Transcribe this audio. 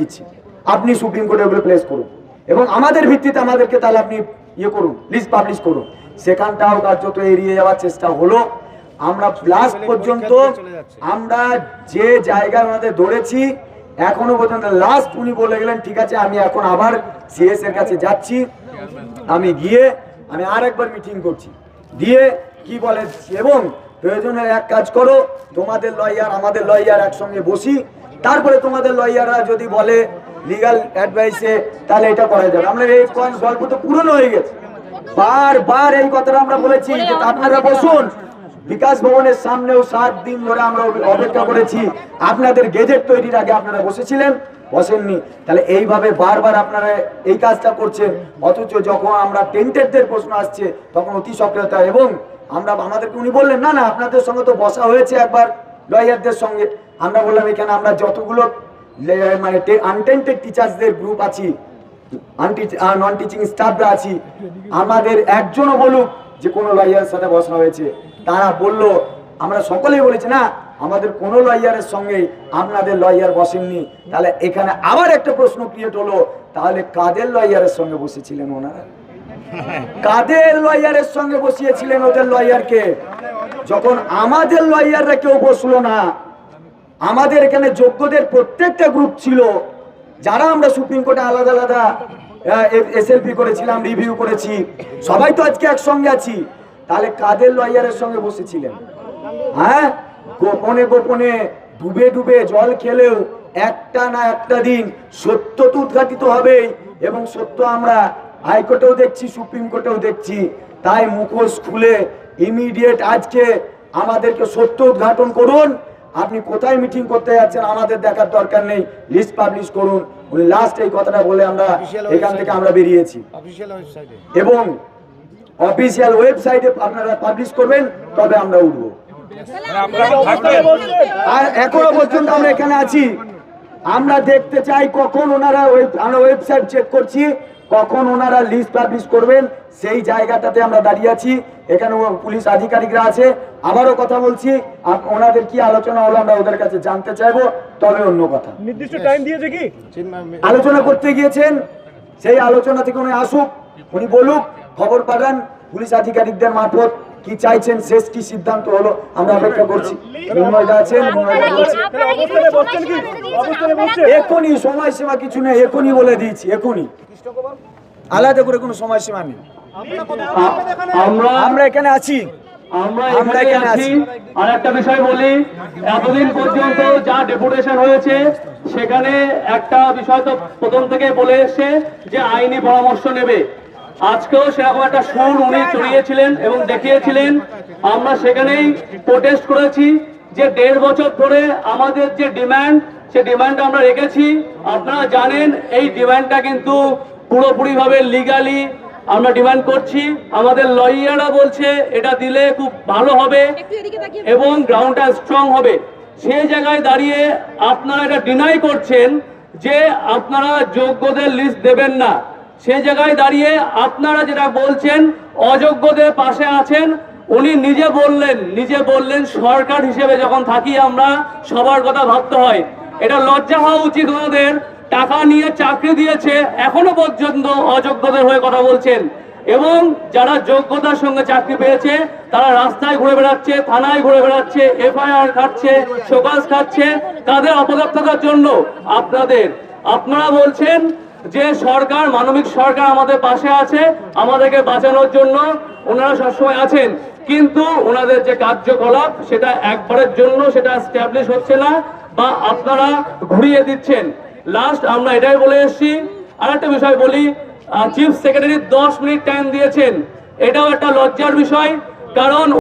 দিচ্ছি। আপনি সুপ্রিম কোর্টে ওগুলো প্লেস করুন। এবং আমাদের ভিত্তিতে আমাদেরকে তাহলে আপনি ইয়ে করুন লিস্ট পাবলিশ করুন। সেখানটাও কার্যত এড়িয়ে যাওয়ার চেষ্টা হলো। আমরা লাস্ট পর্যন্ত আমরা যে জায়গায় আমাদের দৌড়েছি এখনও পর্যন্ত লাস্ট উনি বলে গেলেন, ঠিক আছে, আমি এখন আবার সিএস এর কাছে যাচ্ছি। আমি গিয়ে, আমি আর একবার মিটিং করছি। দিয়ে কি বলে, এবং প্রয়োজনের এক কাজ করো, তোমাদের লয়ার আমাদের লয়ার একসঙ্গে বসি তারপরে তোমাদের লয়াররা যদি বলে লিগাল অ্যাডভাইসে তাহলে এটা করা যাবে। আমরা এই গল্প তো পুরনো হয়ে গেছে। বারবার এই কথাটা আমরা বলেছি। যে আপনারা বসুন। বিকাশ ভবনের সামনেও সাত দিন ধরে আমরা অপেক্ষা করেছি। আপনাদের গেজেট তৈরির আগে আপনারা বসেছিলেন বসেননি। তাহলে এইভাবে বারবার আপনারা এই কাজটা করছেন। অথচ যখন আমরা টেন্টেডদের প্রশ্ন আসছে তখন অতি সক্রিয়তা। এবং আমরা আমাদেরকে উনি বললেন না না আপনাদের সঙ্গে তো বসা হয়েছে একবার। লয়ারদের সঙ্গে। আমরা বললাম এখানে আমরা যতগুলো মানে আনটেন্টেড টিচার্সদের গ্রুপ আছি নন টিচিং স্টাফরা আছি আমাদের একজনও বলুক যে কোনো লয়ারের সাথে বসা হয়েছে। তারা বলল আমরা সকলেই বলেছি না আমাদের কোনো লয়ারের সঙ্গে আপনাদের লয়ার বসেননি। তাহলে এখানে আবার একটা প্রশ্ন ক্রিয়েট হলো তাহলে কাদের লয়ারের সঙ্গে বসেছিলেন ওনারা? কাদের লয়ারের সঙ্গে বসিয়েছিলেন ওদের লয়ারকে যখন আমাদের লয়াররা কেউ বসল না, আমাদের এখানে যোগ্যদের প্রত্যেকটা গ্রুপ ছিল। যারা আমরা সুপ্রিম কোর্টে আলাদা আলাদা এসএলপি করেছিলাম রিভিউ করেছি, সবাই তো আজকে একসঙ্গে আছি। তাহলে কাদের লয়ারের সঙ্গে বসেছিলেন? হ্যাঁ? গোপনে গোপনে, ডুবে ডুবে জল খেলেও একটা না একটা দিন সত্য তো উদ্ঘাটিত হবেই, এবং সত্য আমরা হাইকোর্টেও দেখছি, সুপ্রিম কোর্টেও দেখছি। তাই মুখোশ খুলে ইমিডিয়েট আজকে আমাদেরকে সত্য উদ্ঘাটন করুন। আপনি কোথায় মিটিং করতে যাচ্ছেন আমাদের দেখার দরকার নেই। লিস্ট পাবলিশ করুন। উনি লাস্ট এই কথাটা বলে আমরা এখান থেকে আমরা বেরিয়েছি। এবং অফিসিয়াল ওয়েবসাইটে আপনারা পাবলিশ করবেন তবে আমরা উঠবো। আর এখনও পর্যন্ত আমরা এখানে আছি। আমরা দেখতে চাই কখন ওনারা আমরা ওয়েবসাইট চেক করছি। কখন ওনারা লিস্ট পাবলিশ করবেন সেই জায়গাটাতে আমরা দাঁড়িয়ে আছি। এখানে পুলিশ আধিকারিকরা আছে। আবারও কথা বলছি ওনাদের কি আলোচনা হলো আমরা ওদের কাছে জানতে চাইব তবে অন্য কথা। নির্দিষ্ট টাইম দিয়েছে কি? আলোচনা করতে গিয়েছেন সেই আলোচনা থেকে উনি আসুক উনি বলুক খবর পাঠান পুলিশ আধিকারিকদের মারফত কি চাইছেন? শেষ কি সিদ্ধান্ত হলো? আমরা অপেক্ষা করছি। আছেন? বসছে এখনই সময়সীমা কিছু নেই এখনই বলে দিয়েছি এখনই। আলাদা করে কোনো সময়সীমা নেই। আমরা আমরা এখানে আছি। আমরা আমরা এখানে আছি। আর একটা বিষয় বলি এতদিন পর্যন্ত যা ডেপুটেশন হয়েছে সেখানে একটা বিষয় তো প্রথম থেকে বলে এসছে যে আইনি পরামর্শ নেবে। আজকেও সেরকম একটা সুর উনি চড়িয়েছিলেন এবং দেখিয়েছিলেন। আমরা সেখানেই প্রোটেস্ট করেছি যে দেড় বছর ধরে আমাদের যে ডিমান্ড সে ডিমান্ড আমরা রেখেছি। আপনারা জানেন এই ডিমান্ডটা কিন্তু পুরোপুরিভাবে লিগালি আমরা ডিমান্ড করছি। আমাদের লয়াররা বলছে এটা দিলে খুব ভালো হবে এবং গ্রাউন্ডটা স্ট্রং হবে। সেই জায়গায় দাঁড়িয়ে আপনারা এটা ডিনাই করছেন যে আপনারা যোগ্যদের লিস্ট দেবেন না। সেই জায়গায় দাঁড়িয়ে আপনারা যেটা বলছেন, অযোগ্যদের পাশে আছেন, উনি নিজে বললেন নিজে বললেন, সরকার হিসেবে যখন থাকি আমরা, সবার কথা ভাবতে হয়। এটা লজ্জা হওয়া উচিত ওনাদের টাকা নিয়ে চাকরি দিয়েছে, এখনও পর্যন্ত অযোগ্যদের হয়ে কথা বলছেন। এবং যারা যোগ্যতার সঙ্গে চাকরি পেয়েছে, তারা রাস্তায় ঘুরে বেড়াচ্ছে, থানায় ঘুরে বেড়াচ্ছে, এফআইআর খাচ্ছে শোকাজ খাচ্ছে, তাদের অপদক্ষতার জন্য আপনাদের, আপনারা বলছেন যে সরকার, মানবিক সরকার আমাদের পাশে আছে, আমাদেরকে বাঁচানোর জন্য ওনারা সবসময় আছেন। কিন্তু ওনাদের যে কার্যকলাপ, সেটা একবারের জন্য সেটা স্ট্যাবলিশ হচ্ছে না বা আপনারা ঘুরিয়ে দিচ্ছেন। লাস্ট আমরা এটাই বলে এসেছি। আর একটা বিষয় বলি চিফ সেক্রেটারি দশ মিনিট টাইম দিয়েছেন। এটাও একটা লজ্জার বিষয়, কারণ